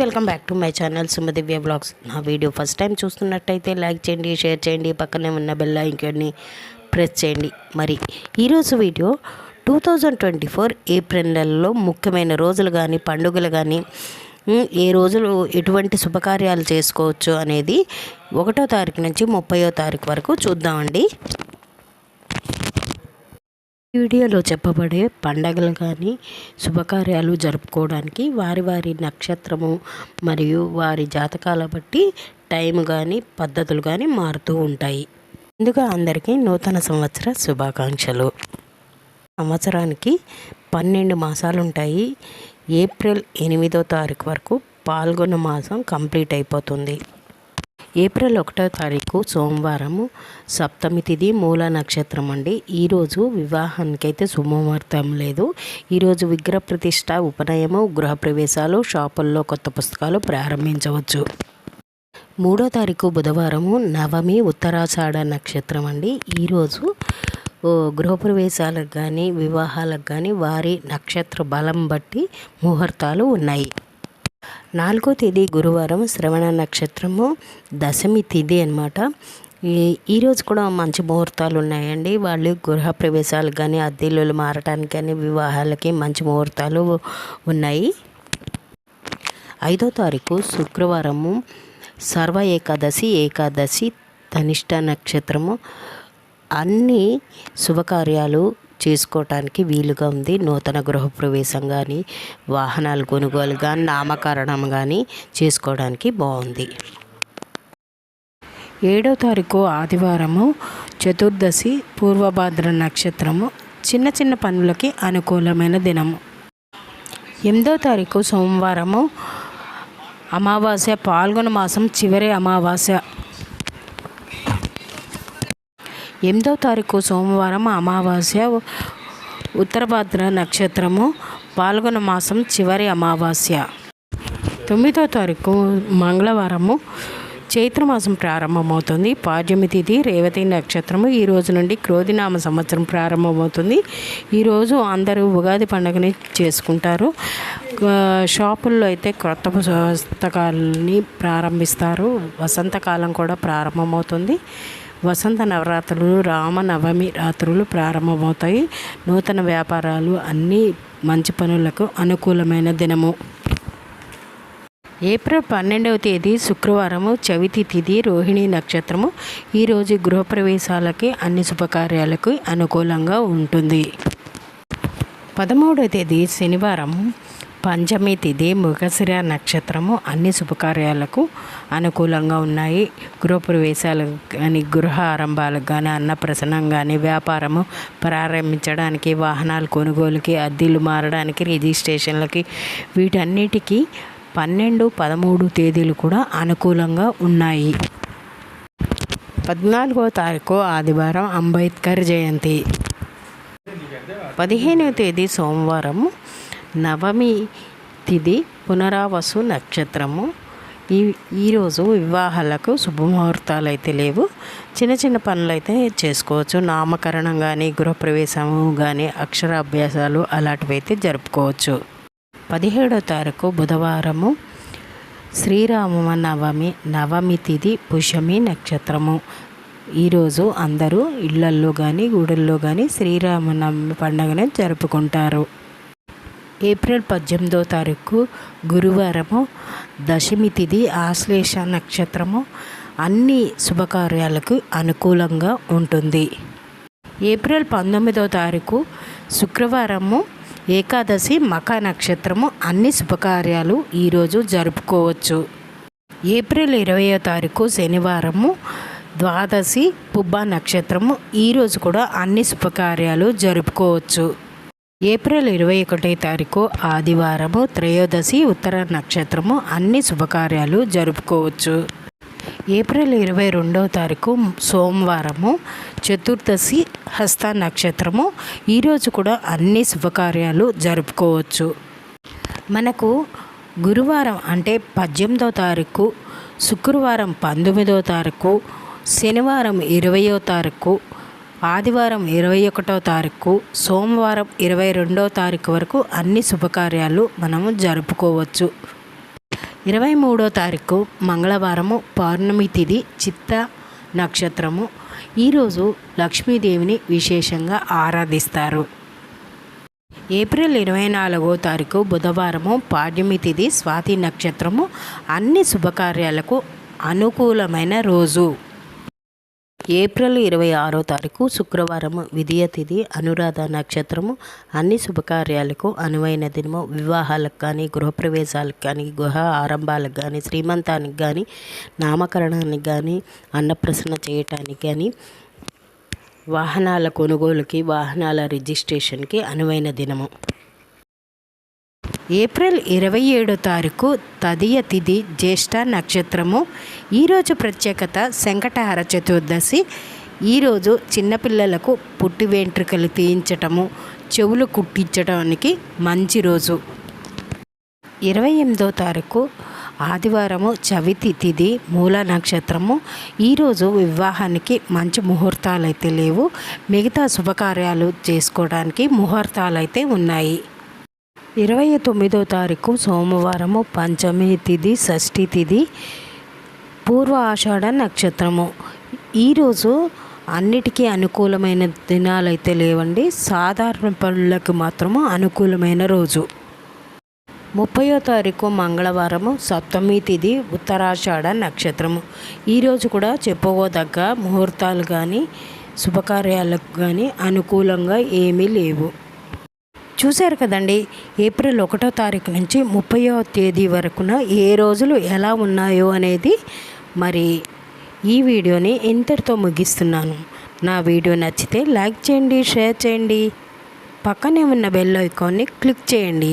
Welcome back to my channel Sumadivya vlogs. నా video first time చూస్తున్నట్టయితే like చేయండి share చేయండి పక్కనే ఉన్న బెల్ ఇంకొన్ని ప్రెస్ చేయండి. మరి ఈరోజు video two thousand twenty four April నెలలో ముఖ్యమైన రోజులు కానీ పండుగలు కానీ ఏ రోజులు ఎటువంటి శుభకార్యాలు చేసుకోవచ్చు అనేది ఒకటో తారీఖు నుంచి ముప్పయో తారీఖు వరకు చూద్దామండి. వీడియోలో చెప్పబడే పండగలు కానీ శుభకార్యాలు జరుపుకోవడానికి వారి వారి నక్షత్రము మరియు వారి జాతకాల బట్టి టైం కానీ పద్ధతులు కానీ మారుతూ ఉంటాయి. ముందుగా అందరికీ నూతన సంవత్సర శుభాకాంక్షలు. సంవత్సరానికి పన్నెండు మాసాలు ఉంటాయి ఏప్రిల్ ఎనిమిదో తారీఖు వరకు పాల్గొన్న మాసం కంప్లీట్ అయిపోతుంది. ఏప్రిల్ ఒకటో తారీఖు సోమవారము సప్తమి తిది మూల నక్షత్రం అండి. ఈరోజు వివాహానికైతే శుభముహూర్తం లేదు. ఈరోజు విగ్రహ ప్రతిష్ట ఉపనయము గృహప్రవేశాలు షాపుల్లో కొత్త పుస్తకాలు ప్రారంభించవచ్చు. మూడో తారీఖు బుధవారము నవమి ఉత్తరాషాఢ నక్షత్రం అండి. ఈరోజు ఓ, గృహప్రవేశాలకు కానీ వివాహాలకు కానీ వారి నక్షత్ర బలం బట్టి ముహూర్తాలు ఉన్నాయి. నాలుగో తేదీ గురువారం శ్రవణ నక్షత్రము దశమి తేదీ అనమాట ఈ ఈరోజు కూడా మంచి ముహూర్తాలు ఉన్నాయండి. వాళ్ళు గృహ ప్రవేశాలు కానీ అద్దెలు మారటానికి కానీ వివాహాలకి మంచి ముహూర్తాలు ఉన్నాయి. ఐదో తారీఖు శుక్రవారము సర్వ ఏకాదశి ఏకాదశి ధనిష్ట నక్షత్రము. అన్ని శుభకార్యాలు చేసుకోవటానికి వీలుగా ఉంది. నూతన గృహప్రవేశం కానీ వాహనాలు కొనుగోలు కానీ నామకరణం కానీ చేసుకోవడానికి బాగుంది. ఏడో తారీఖు ఆదివారము చతుర్దశి పూర్వభాద్ర నక్షత్రము చిన్న చిన్న పనులకి అనుకూలమైన దినము. ఎనిమిదో తారీఖు సోమవారము అమావాస్య పాల్గొన మాసం చివరి అమావాస్య. ఎనిమిదో తారీఖు సోమవారం అమావాస్య ఉత్తరభద్ర నక్షత్రము పాల్గొన మాసం చివరి అమావాస్య. తొమ్మిదో తారీఖు మంగళవారము చైత్రమాసం ప్రారంభమవుతుంది. పాడ్యమి తిథి రేవతి నక్షత్రము. ఈ రోజు నుండి క్రోధినామ సంవత్సరం ప్రారంభమవుతుంది. ఈరోజు అందరూ ఉగాది పండుగని చేసుకుంటారు. షాపుల్లో అయితే కొత్త పుస్తకాలని ప్రారంభిస్తారు. వసంతకాలం కూడా ప్రారంభమవుతుంది. వసంత నవరాత్రులు రామనవమి రాత్రులు ప్రారంభమవుతాయి. నూతన వ్యాపారాలు అన్నీ మంచి పనులకు అనుకూలమైన దినము. ఏప్రిల్ పన్నెండవ తేదీ శుక్రవారము చవితి తిథి రోహిణి నక్షత్రము. ఈరోజు గృహప్రవేశాలకి అన్ని శుభకార్యాలకు అనుకూలంగా ఉంటుంది. పదమూడవ తేదీ శనివారం. పంచమి తిథి మృగశిర నక్షత్రము అన్ని శుభకార్యాలకు అనుకూలంగా ఉన్నాయి. గృహప్రవేశాలకు కానీ గృహ ఆరంభాలకు కానీ అన్నప్రసనం కానీ వ్యాపారము ప్రారంభించడానికి వాహనాలు కొనుగోలుకి అద్దెలు మారడానికి రిజిస్ట్రేషన్లకి వీటన్నిటికీ పన్నెండు పదమూడు తేదీలు కూడా అనుకూలంగా ఉన్నాయి. పద్నాలుగో తారీఖు ఆదివారం అంబేద్కర్ జయంతి. పదిహేనవ తేదీ సోమవారం నవమి తిథి పునరావసు నక్షత్రము. ఈ ఈరోజు వివాహాలకు శుభముహూర్తాలు అయితే లేవు. చిన్న చిన్న పనులు అయితే చేసుకోవచ్చు. నామకరణం కానీ గృహప్రవేశము కానీ అక్షరాభ్యాసాలు అలాంటివి అయితే జరుపుకోవచ్చు. పదిహేడో తారీఖు బుధవారము. శ్రీరామ నవమి నవమి తిథి పుషమి నక్షత్రము. ఈరోజు అందరూ ఇళ్ళల్లో కానీ గుడుల్లో కానీ శ్రీరామనవమి పండుగను జరుపుకుంటారు. ఏప్రిల్ పద్దెనిమిదో తారీఖు గురువారము దశమి తిథి ఆశ్లేష నక్షత్రము అన్ని శుభకార్యాలకు అనుకూలంగా ఉంటుంది. ఏప్రిల్ పంతొమ్మిదో తారీఖు శుక్రవారము ఏకాదశి మక నక్షత్రము అన్ని శుభకార్యాలు ఈరోజు జరుపుకోవచ్చు. ఏప్రిల్ ఇరవయో తారీఖు శనివారము ద్వాదశి పుబ్బ నక్షత్రము ఈరోజు కూడా అన్ని శుభకార్యాలు జరుపుకోవచ్చు. ఏప్రిల్ ఇరవై ఒకటో తారీఖు ఆదివారము త్రయోదశి ఉత్తర నక్షత్రము అన్ని శుభకార్యాలు జరుపుకోవచ్చు. ఏప్రిల్ ఇరవై రెండవ తారీఖు సోమవారము చతుర్దశి హస్త నక్షత్రము. ఈరోజు కూడా అన్ని శుభకార్యాలు జరుపుకోవచ్చు. మనకు గురువారం అంటే పద్దెనిమిదో తారీఖు శుక్రవారం పంతొమ్మిదో తారీఖు శనివారం ఇరవయో తారీఖు ఆదివారం ఇరవై ఒకటో తారీఖు సోమవారం ఇరవై రెండో తారీఖు వరకు అన్ని శుభకార్యాలు మనము జరుపుకోవచ్చు. ఇరవై మూడో తారీఖు మంగళవారము పౌర్ణమి తిథి చిత్త నక్షత్రము. ఈరోజు లక్ష్మీదేవిని విశేషంగా ఆరాధిస్తారు. ఏప్రిల్ ఇరవై నాలుగో తారీఖు బుధవారము పాడ్యమి తిథి స్వాతి నక్షత్రము అన్ని శుభకార్యాలకు అనుకూలమైన రోజు. ఏప్రిల్ ఇరవై ఆరో తారీఖు శుక్రవారం విధియ తిథి అనురాధ నక్షత్రము. అన్ని శుభకార్యాలకు అనువైన దినము. వివాహాలకు కానీ గృహప్రవేశాలకు కానీ గృహ ఆరంభాలకు కానీ శ్రీమంతానికి కానీ నామకరణానికి కానీ అన్నప్రసన్న చేయటానికి కానీ వాహనాల కొనుగోలుకి వాహనాల రిజిస్ట్రేషన్కి అనువైన దినము. ఏప్రిల్ ఇరవై ఏడో తారీఖు తదియ తిథి జ్యేష్ఠ నక్షత్రము. ఈరోజు ప్రత్యేకత శంకటహర చతుర్దశి. ఈరోజు చిన్నపిల్లలకు పుట్టి వెంట్రుకలు తీయించటము చెవులు కుట్టించడానికి మంచి రోజు. ఇరవై ఎనిమిదో తారీఖు ఆదివారము చవితి తిథి మూల నక్షత్రము. ఈరోజు వివాహానికి మంచి ముహూర్తాలు అయితే లేవు. మిగతా శుభకార్యాలు చేసుకోవడానికి ముహూర్తాలు అయితే ఉన్నాయి. ఇరవై తొమ్మిదో తారీఖు సోమవారము పంచమి తిథి షష్ఠి తిథి పూర్వ ఆషాఢ నక్షత్రము. ఈరోజు అన్నిటికీ అనుకూలమైన దినాలైతే లేవండి. సాధారణ పనులకు మాత్రము అనుకూలమైన రోజు. ముప్పయో తారీఖు మంగళవారము సప్తమి తిథి ఉత్తరాషాఢ నక్షత్రము. ఈరోజు కూడా చెప్పుకోదగ్గ ముహూర్తాలు కానీ శుభకార్యాలకు కానీ అనుకూలంగా ఏమీ లేవు. చూశారు కదండి ఏప్రిల్ ఒకటో తారీఖు నుంచి ముప్పయో తేదీ వరకున ఏ రోజులు ఎలా ఉన్నాయో అనేది మరి ఈ వీడియోని ఇంతటితో ముగిస్తున్నాను. నా వీడియో నచ్చితే లైక్ చేయండి షేర్ చేయండి. పక్కనే ఉన్న బెల్ ఐకాన్ని క్లిక్ చేయండి.